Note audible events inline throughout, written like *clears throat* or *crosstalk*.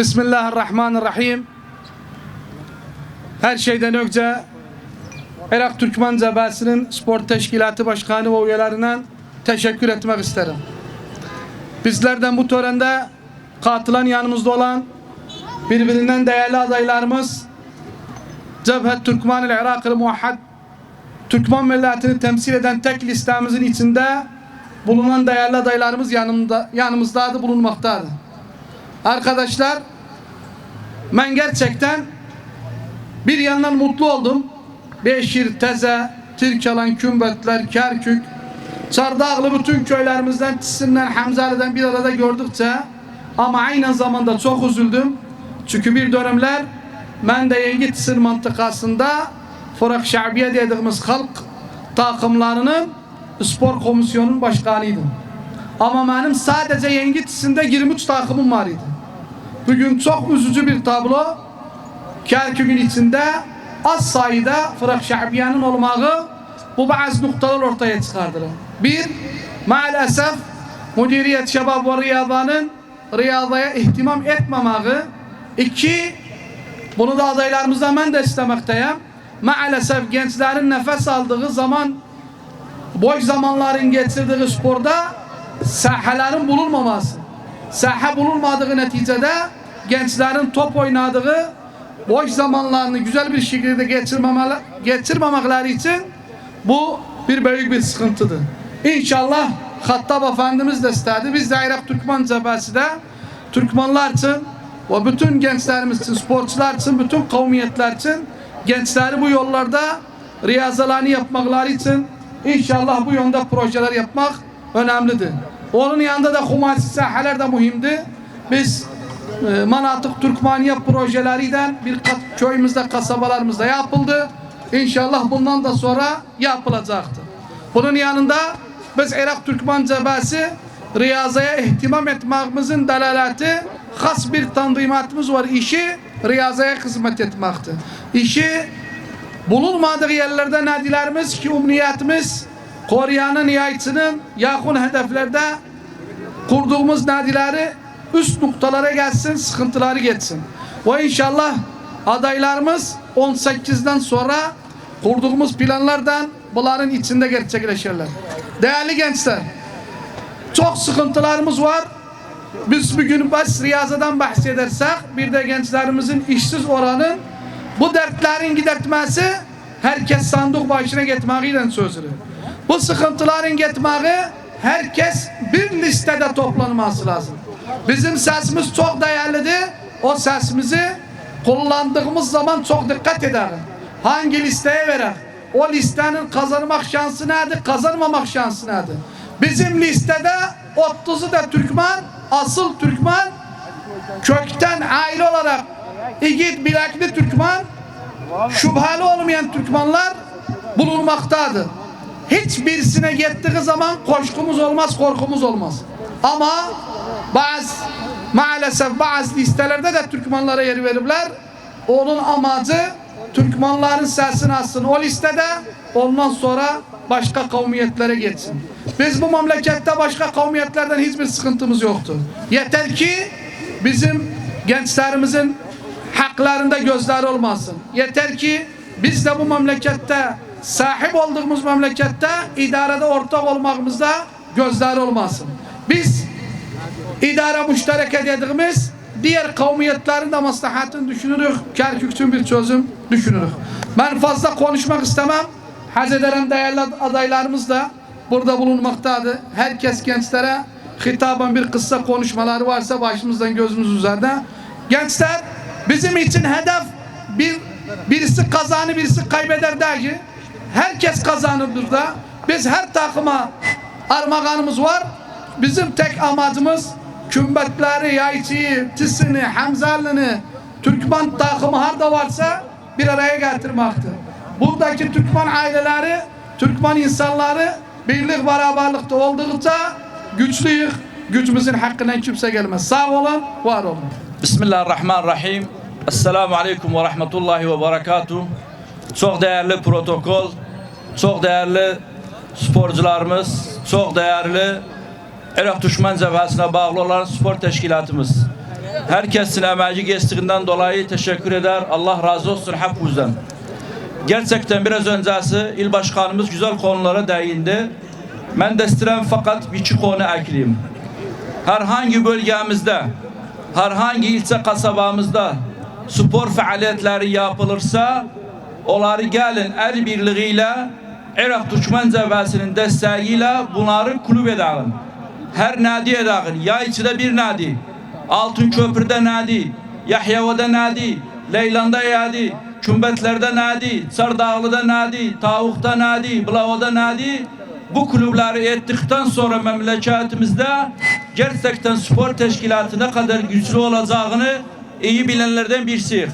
Bismillahirrahmanirrahim. Her şeyden önce Irak Türkmen Cebesi'nin spor teşkilatı başkanı ve üyelerine teşekkür etmek isterim. Bizlerden bu törende katılan yanımızda olan birbirinden değerli adaylarımız Cebhet Türkmen ile Irak'ı Muahhad Türkmen milletini temsil eden tek listemizin içinde bulunan değerli adaylarımız yanımda, yanımızdadır, bulunmaktadır. Arkadaşlar ben gerçekten bir yandan mutlu oldum. Beşir, Teze, Tirkalan, Kümbetler, Kerkük, Çardağlı bütün köylerimizden, Tisin'den, Hamzali'den bir arada gördükçe ama aynı zamanda çok üzüldüm. Çünkü bir dönemler ben de Yengi Tisin mantıkasında Fırak Şabiye dediğimiz halk takımlarının spor komisyonunun başkanıydım. Ama benim sadece Yengi Tisin'de 23 takımım var idi. Bugün çok üzücü bir tablo. Kerkük'ün içinde az sayıda Fırak Şabiye'nin olmağı bu bazı noktalar ortaya çıkardılar. Bir, maalesef Müdüriyet Şebap ve Riyada'nın riyadaya ihtimam etmemeyi. İki, bunu da adaylarımızdan ben de istemekteyim. Maalesef gençlerin nefes aldığı zaman boş zamanların geçirdiği sporda sahelerin bulunmaması. Saha bulunmadığı neticede gençlerin top oynadığı boş zamanlarını güzel bir şekilde geçirmemekleri için bu bir büyük bir sıkıntıdır. İnşallah Hattab Efendimiz de istedi. Biz de Irak Türkmen Cebesi de Türkmenler için ve bütün gençlerimiz için, sporcular için, bütün kavmiyetler için gençleri bu yollarda riyazalarını yapmakları için inşallah bu yönde projeler yapmak önemlidir. Onun yanında da humanisi sahalar da mühimdi. Biz e, Manatık Türkmaniye projelerinden bir köyümüzde, kasabalarımızda yapıldı. İnşallah bundan da sonra yapılacaktır. Bunun yanında biz Irak Türkmen Cebesi riyazaya ihtimam etmemizin delaleti has bir tanzimatımız var. İşi riyazaya hizmet etmektir. İşi bulunmadığı yerlerde nadilerimiz ki umniyetimiz Koreyanın nihayetinin yakın hedeflerde kurduğumuz nadileri üst noktalara gelsin, sıkıntıları geçsin. Ve inşallah adaylarımız 18'den sonra kurduğumuz planlardan bunların içinde gerçekleşirler. Değerli gençler, çok sıkıntılarımız var. Biz bugün baş riyazadan bahsedersek bir de gençlerimizin işsiz oranı bu dertlerin gidertmesi herkes sandık başına gitmeğiyle sözlü. Bu sıkıntıların gitmeği herkes bir listede toplanması lazım. Bizim sesimiz çok değerlidir. O sesimizi kullandığımız zaman çok dikkat edelim. Hangi listeye verir? O listenin kazanmak şansı nedir? Kazanmamak şansı nedir? Bizim listede 30'u da Türkmen, asıl Türkmen, kökten aile olarak İgit bilekli Türkmen, şüpheli olmayan Türkmenler bulunmaktadır. Hiçbirisine gittiği zaman koşkumuz olmaz, korkumuz olmaz. Ama bazı maalesef bazı listelerde de Türkmenlere yer verirler. Onun amacı Türkmenlerin sesini alsın o listede ondan sonra başka kavmiyetlere geçsin. Biz bu memlekette başka kavmiyetlerden hiçbir sıkıntımız yoktur. Yeter ki bizim gençlerimizin haklarında gözler olmasın. Yeter ki biz de bu memlekette sahip olduğumuz memlekette idarede ortak olmamızda gözler olmasın. Biz idare müşterek dediğimiz diğer kavmiyetlerin de maslahatını düşünürük. Kerkük'ün bir çözüm düşünürük. Ben fazla konuşmak istemem. Haz değerli adaylarımız da burada bulunmaktadır. Herkes gençlere hitaben bir kısa konuşmaları varsa başımızdan gözümüz üzerinde. Gençler bizim için hedef bir birisi kazanı birisi kaybeder değil. Herkes kazanır burada. Biz her takıma armağanımız var. Bizim tek amacımız kümbetleri, yayçıyı, tisini, hamzalını, Türkmen takımı her varsa bir araya getirmektir. Buradaki Türkmen aileleri, Türkmen insanları birlik beraberlikte oldukça güçlüyük. Gücümüzün hakkından kimse gelmez. Sağ olun, var olun. Bismillahirrahmanirrahim. Esselamu Aleyküm ve Rahmetullahi ve Berekatuhu. Çok değerli protokol, çok değerli sporcularımız, çok değerli Irak Düşman Cebhasına bağlı olan spor teşkilatımız. Herkesin emeği geçtiğinden dolayı teşekkür eder. Allah razı olsun hepinizden. Gerçekten biraz öncesi il başkanımız güzel konulara değindi. Ben de fakat bir iki konu ekleyeyim. Herhangi bölgemizde, herhangi ilçe kasabamızda spor faaliyetleri yapılırsa onları gelin el birliğiyle Irak Türkmen Cebesi'nin desteğiyle bunları kulüp edelim. Her nadi edelim. Ya içinde bir nadi. Altın Köprü'de nadi. Yahyava'da nadi. Leylan'da nadi. Kümbetler'de nadi. Sardağlı'da nadi. Tavuk'ta nadi. Blava'da nadi. Bu kulüpleri ettikten sonra memleketimizde gerçekten spor teşkilatı ne kadar güçlü olacağını iyi bilenlerden birisiyiz.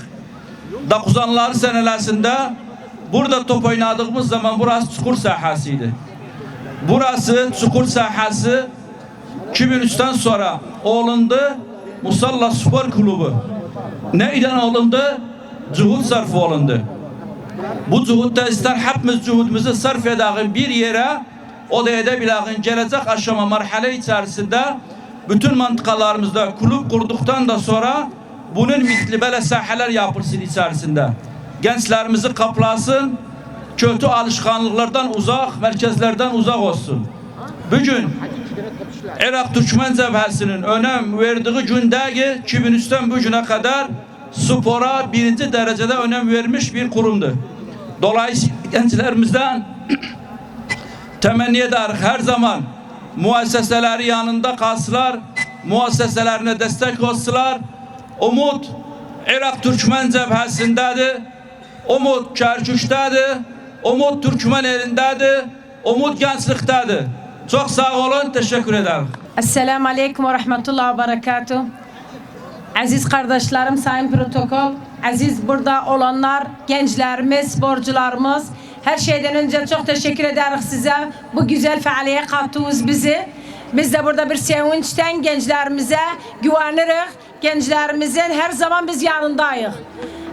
90'lar senelerinde burada top oynadığımız zaman burası çukur sahasıydı. Burası çukur sahası 2003'ten sonra olundu Musalla Spor Kulübü. Neyden olundu? Cuhud sarfı olundu. Bu cuhudda ister hepimiz cuhudumuzu sarf edelim bir yere o da edebilelim gelecek aşama marhale içerisinde bütün mantıkalarımızda kulüp kurduktan da sonra bunun misli böyle sahalar yapılsın içerisinde. Gençlerimizi kaplasın, kötü alışkanlıklardan uzak, merkezlerden uzak olsun. Bugün Irak Türkmen Cebhesi'nin önem verdiği gündeki 2003'ten bugüne kadar spora birinci derecede önem vermiş bir kurumdu. Dolayısıyla gençlerimizden *clears throat* temenni eder her zaman muesseseleri yanında kalsılar, muesseselerine destek olsular. Umut Irak Türkmen Cebhesi'ndedir. Umut Kerkük'tedir. Umut Türkmen elindedir. Umut gençliktedir. Çok sağ olun, teşekkür ederim. Esselamu Aleyküm ve Rahmetullah ve Berekatuhu. Aziz kardeşlerim, sayın protokol, aziz burada olanlar, gençlerimiz, sporcularımız, her şeyden önce çok teşekkür ederiz size. Bu güzel faaliyete kattınız bizi. Biz de burada bir sevinçten gençlerimize güveniriz. Gençlerimizin her zaman biz yanındayız.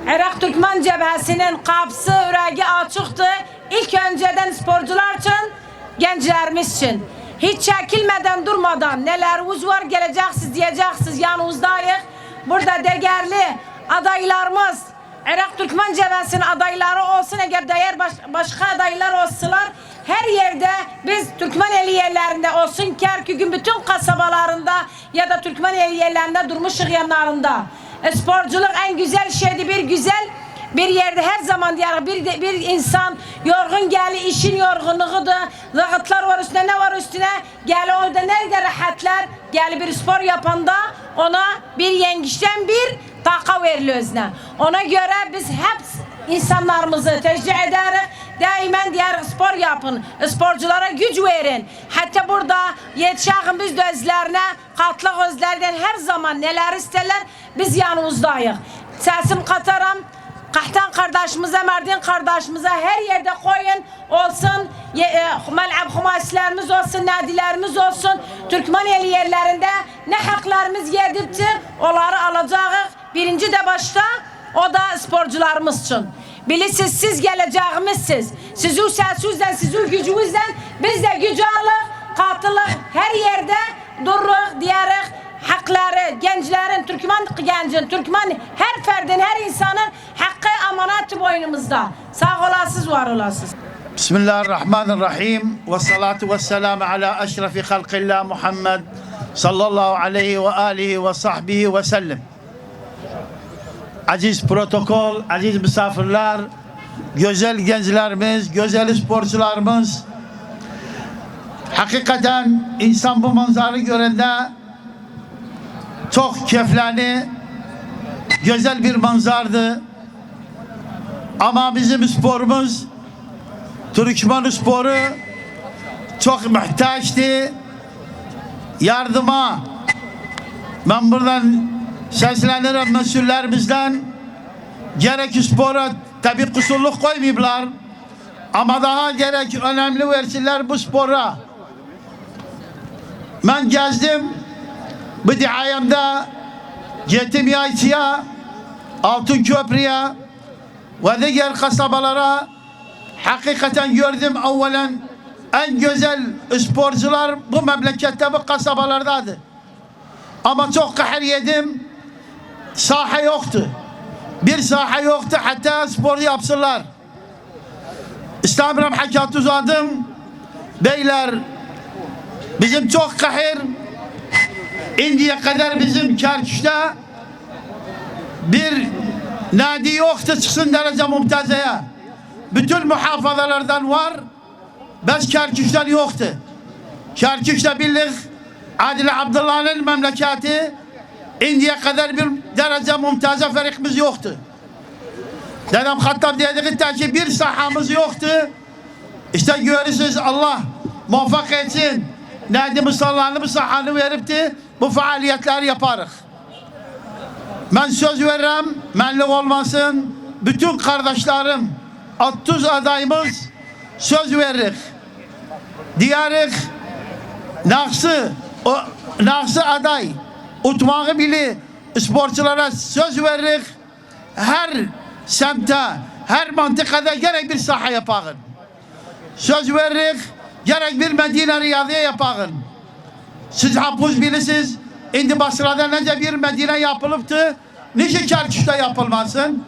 Irak Türkmen Cebhesi'nin kapısı, yüreği açıktı. İlk önceden sporcular için, gençlerimiz için. Hiç çekilmeden durmadan nelerimiz var geleceksiniz diyeceksiniz yanınızdayız. Burada değerli adaylarımız Irak Türkmen Cebesi'nin adayları olsun eğer değer baş- başka adaylar olsalar her yerde biz Türkmeneli yerlerinde olsun Kerkük'ün bütün kasabalarında ya da Türkmeneli yerlerinde durmuşuz yanlarında. E, sporculuk en güzel şeydi bir güzel bir yerde her zaman diyor bir bir insan yorgun geli işin yorgunluğu da vakitler var üstüne ne var üstüne geli orada nerede rahatlar geli bir spor yapanda ona bir yengeçten bir taka veriliyor özüne. Ona göre biz hep insanlarımızı teşvik ederiz. Daimen diğer spor yapın. Sporculara güç verin. Hatta burada yetişen biz de özlerine katlık özlerden her zaman neler isterler biz yanımızdayız. Sesim katarım. Kahtan kardeşimize, Mardin kardeşimize her yerde koyun olsun. E, Mel'ab humaslarımız olsun, nadilerimiz olsun. Türkmeneli yerlerinde ne haklarımız yedipti onları alacağız. Birinci de başta o da sporcularımız için. Bilirsiniz siz geleceğimiz siz. Sizi sözünüzle, sizi gücünüzle biz de gücü alır, katılır. Her yerde durur diyerek hakları, gençlerin, Türkmen gencin, Türkmen her ferdin, her insanın hakkı emaneti boynumuzda. Sağ olasız, var olasız. Bismillahirrahmanirrahim ve salatu ve selamu ala eşrefi halkillah Muhammed sallallahu aleyhi ve alihi ve sahbihi ve sellem. Aziz protokol, aziz misafirler, güzel gençlerimiz, güzel sporcularımız hakikaten insan bu manzarayı görende çok keyiflendi, güzel bir manzardı. Ama bizim sporumuz Türkmen sporu çok muhtaçtı yardıma. Ben buradan seslenirim mesullerimizden gerek spora tabi kusurluk koymayıplar ama daha gerek önemli versinler bu spora. Ben gezdim bu diayemde gittim Yayçı'ya Altın Köprü'ye ve diğer kasabalara hakikaten gördüm evvelen en güzel sporcular bu memlekette bu kasabalardadır. Ama çok kahır yedim. Saha yoktu. Bir saha yoktu hatta spor yapsınlar. İstanbul'un hakat uzadım. Beyler bizim çok kahir indiye kadar bizim Kerkük'te bir nadi yoktu çıksın derece mumtazaya. Bütün muhafazalardan var. Bes Kerkük'ten yoktu. Kerkük'te birlik Adil Abdullah'ın memleketi indiye kadar bir derece mumtaza ferikimiz yoktu. Dedem Hattab dediği ki bir sahamız yoktu. İşte görürsünüz Allah muvaffak etsin. Nadi musallanı bu sahanı veripti. Bu faaliyetleri yaparız. Ben söz veririm, menlik olmasın. Bütün kardeşlerim, 30 adayımız söz verir. Diyarık, naksı, o naksı aday, utmağı bili sporculara söz verir. Her semte, her mantıkada gerek bir saha yapağın. Söz verir, gerek bir Medine Riyadiye yapağın. Siz hapuz bilirsiniz. Şimdi Basra'da nece bir Medine yapılıptı. Niçin Kerkük'te yapılmasın?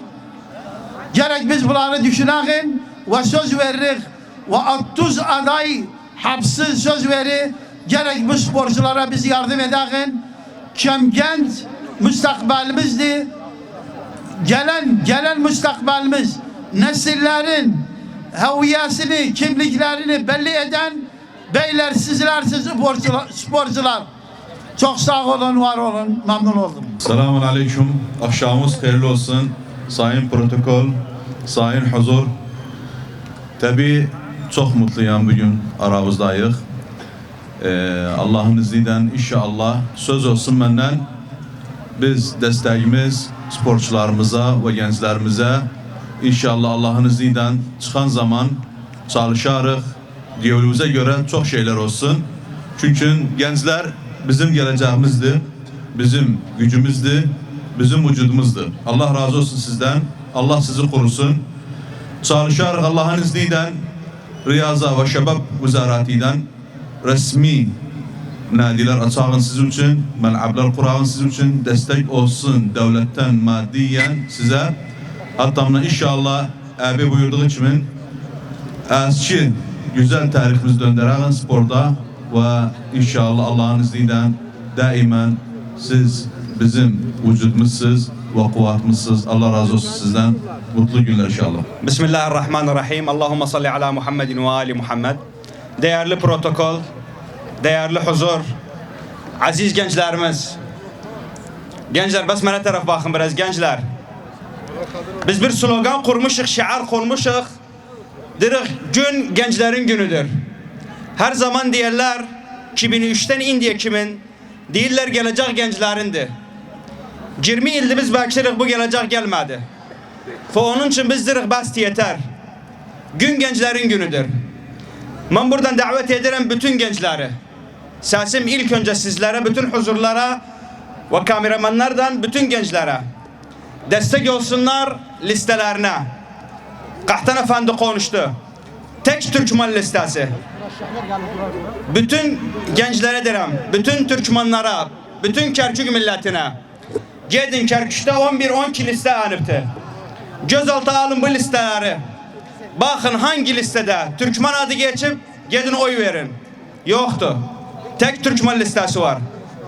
Gerek biz bunları düşünelim ve söz veririz. Ve 30 aday hapsı söz verir. Gerek bu sporculara biz yardım edelim. Genç müstakbelimizdi. Gelen gelen müstakbelimiz nesillerin heviyesini, kimliklerini belli eden beyler sizler siz sporcular, sporcular. Çok sağ olun, var olun. Memnun oldum. Selamun Aleyküm. Akşamımız hayırlı olsun. Sayın protokol, sayın huzur. Tabi çok mutluyum bugün aramızdayız. Ee, Allah'ın izniyle inşallah söz olsun benden biz desteğimiz sporcularımıza ve gençlerimize inşallah Allah'ın izniyle çıkan zaman çalışarız. Diyalogumuza göre çok şeyler olsun. Çünkü gençler bizim geleceğimizdir, bizim gücümüzdür, bizim vücudumuzdur. Allah razı olsun sizden. Allah sizi korusun. Çalışarak Allah'ın izniyle Riyaza ve Şebap Vizareti'den resmi nadiler açağın sizin için, mel'abler kurağın sizin için destek olsun devletten maddiyen size. Hatta inşallah abi buyurduğu için eski güzel tarihimizi döndüren sporda ve inşallah Allah'ın izniyle daimen siz bizim vücudumuzsuz ve kuvvetimizsiz. Allah razı olsun sizden. Mutlu günler inşallah. Bismillahirrahmanirrahim. Allahümme salli ala Muhammedin ve ali Muhammed. Değerli protokol, değerli huzur, aziz gençlerimiz. Gençler bas bana taraf bakın biraz gençler. Biz bir slogan kurmuşuk, şiar kurmuşuk. Dedik gün gençlerin günüdür. Her zaman diyorlar 2003'ten indiye kimin? Değiller gelecek gençlerindi. 20 ilde biz bakışırıq bu gelecek gelmedi. Ve onun için biz dedik bas yeter. Gün gençlerin günüdür. Ben buradan davet ederim bütün gençleri. Sesim ilk önce sizlere, bütün huzurlara ve kameramanlardan bütün gençlere. Destek olsunlar listelerine. Kahtan Efendi konuştu. Tek Türkmen listesi. Bütün gençlere derim, bütün Türkmenlara, bütün Kerkük milletine. Gedin Kerkük'te 11-12 liste anıptı. Gözaltı alın bu listeleri. Bakın hangi listede Türkmen adı geçip gidin oy verin. Yoktu. Tek Türkmen listesi var.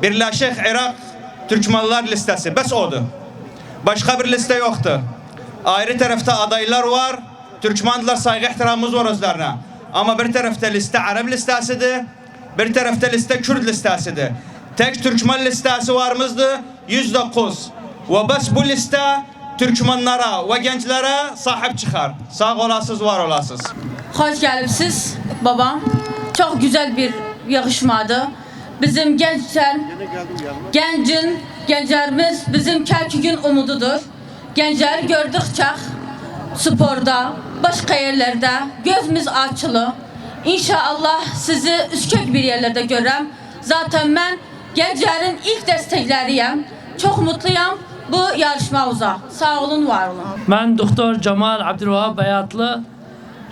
Birleşik Irak Türkmenler listesi. Bes odu. Başka bir liste yoktu. Ayrı tarafta adaylar var. Türkmenler saygı ihtiramımız var özlerine. Ama bir tarafta liste Arap listesidir. Bir tarafta liste Kürt listesidir. Tek Türkmen listesi varımızdı. 109. Ve bes bu liste Türkmenlere ve gençlere sahip çıkar. Sağ olasınız, var olasınız. Hoş gelipsiz babam. Çok güzel bir yarışmadı. Bizim gençler, gencin, gençlerimiz bizim Kerkük'ün umududur. Gençler gördükçe sporda, başka yerlerde gözümüz açılı. İnşallah sizi üskök bir yerlerde görürüm. Zaten ben gençlerin ilk destekleriyim. Çok mutluyum bu yarışmamıza. Sağ olun, var olun. Ben Doktor Cemal Abdülvahap Bayatlı,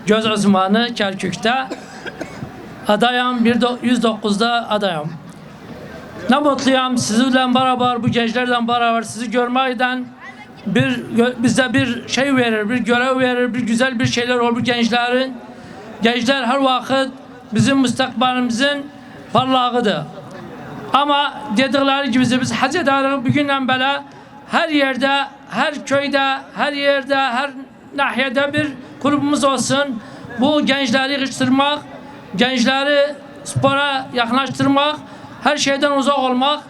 göz uzmanı bir do- 109'da adayım. Ne mutluyum sizinle beraber bu gençlerle beraber sizi görmekten bir bize bir şey verir, bir görev verir, bir güzel bir şeyler olur gençlerin. Gençler her vakit bizim müstakbelimizin parlağıdır. Ama dedikleri gibi biz hac ederek bugünden beri her yerde, her köyde, her yerde, her nahiyede bir kulübümüz olsun. Bu gençleri yetiştirmek, gençleri spora yaklaştırmak, her şeyden uzak olmak.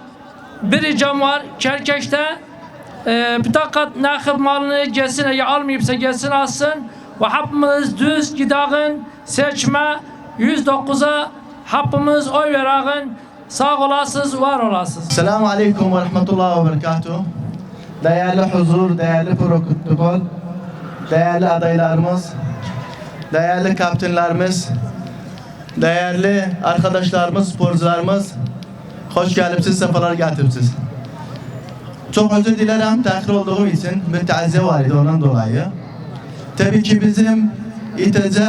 Bir ricam var, Kerkeş'te e, bir takat nakib malını gelsin, ya almayıpsa gelsin alsın. Ve hapımız düz gidağın seçme 109'a hapımız oy verağın. Sağ olasınız, var olasınız. Selamun Aleyküm ve Rahmetullah ve Berekatuhu. Değerli huzur, değerli protokol, değerli adaylarımız, değerli kaptanlarımız, değerli arkadaşlarımız, sporcularımız, hoş gelipsiz, sefalar getiripsiz. Çok özür dilerim tehir olduğum için bir taziye var ondan dolayı. Tabii ki bizim İTC,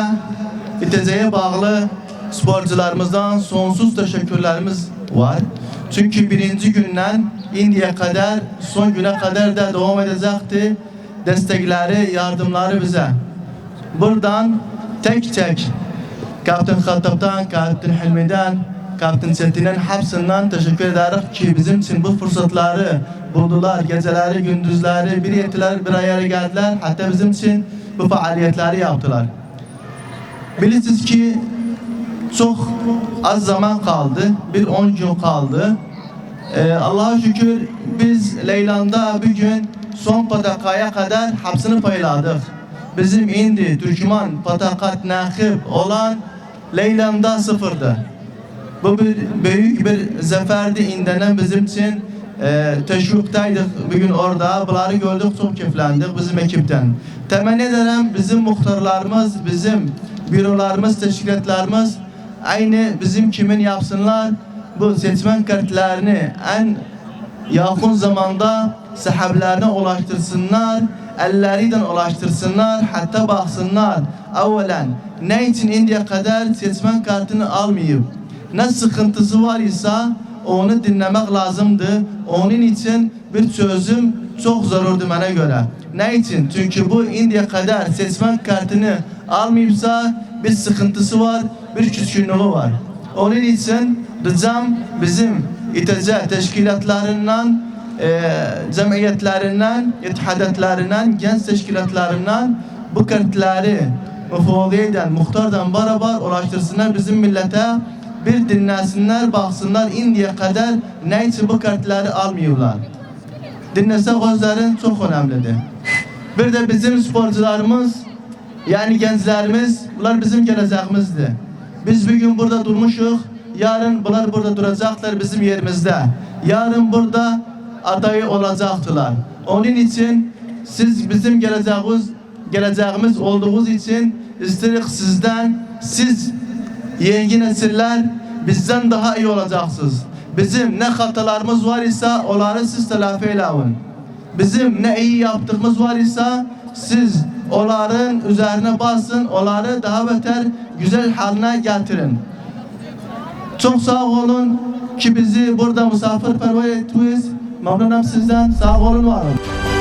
İTC'ye bağlı sporcularımızdan sonsuz teşekkürlerimiz var. Çünkü birinci günden indiye kadar, son güne kadar da devam edecekti. Destekleri, yardımları bize. Buradan tek tek Kaptan Hattab'dan, Kaptan Hilmi'den, Kaptan Çetin'in hepsinden teşekkür ederiz ki bizim için bu fırsatları buldular. Geceleri, gündüzleri bir ettiler, bir araya geldiler. Hatta bizim için bu faaliyetleri yaptılar. Bilirsiniz ki çok az zaman kaldı. Bir 10 gün kaldı. Ee, Allah'a şükür biz Leylan'da bugün son patakaya kadar hepsini payladık. Bizim indi Türkmen patakat nakib olan Leylan'da sıfırdı. Bu bir büyük bir zaferdi indenen bizim için e, teşviktaydık bugün orada. Bunları gördük çok keyiflendik bizim ekipten. Temenni ederim bizim muhtarlarımız, bizim bürolarımız, teşkilatlarımız aynı bizim kimin yapsınlar bu seçmen kartlarını en yakın zamanda sahiplerine ulaştırsınlar, ellerinden ulaştırsınlar, hatta baksınlar. Evvelen ne için indiye kadar seçmen kartını almayıp ne sıkıntısı var ise onu dinlemek lazımdı. Onun için bir çözüm çok zorurdu bana göre. Ne için? Çünkü bu indiye kadar seçmen kartını almayıpsa bir sıkıntısı var, bir küskünlüğü var. Onun için ricam bizim İTC teşkilatlarından, e, cemiyetlerinden, ittihadetlerinden, genç teşkilatlarından bu kartları müfadiyeden, muhtardan beraber ulaştırsınlar bizim millete bir dinlesinler, baksınlar indiye kadar ne için bu kartları almıyorlar. Dinlese gözlerin çok önemlidir. Bir de bizim sporcularımız yani gençlerimiz bunlar bizim geleceğimizdi. Biz bugün burada durmuşuz. Yarın bunlar burada duracaklar bizim yerimizde. Yarın burada adayı olacaktılar. Onun için siz bizim geleceğimiz geleceğimiz olduğunuz için istedik sizden siz yeni nesiller bizden daha iyi olacaksınız. Bizim ne hatalarımız var ise onları siz telafi edin. Bizim ne iyi yaptığımız var ise siz onların üzerine basın, onları daha beter güzel haline getirin. Çok sağ olun ki bizi burada misafirperver ettiniz. Memnunum sizden. Sağ olun, var olun.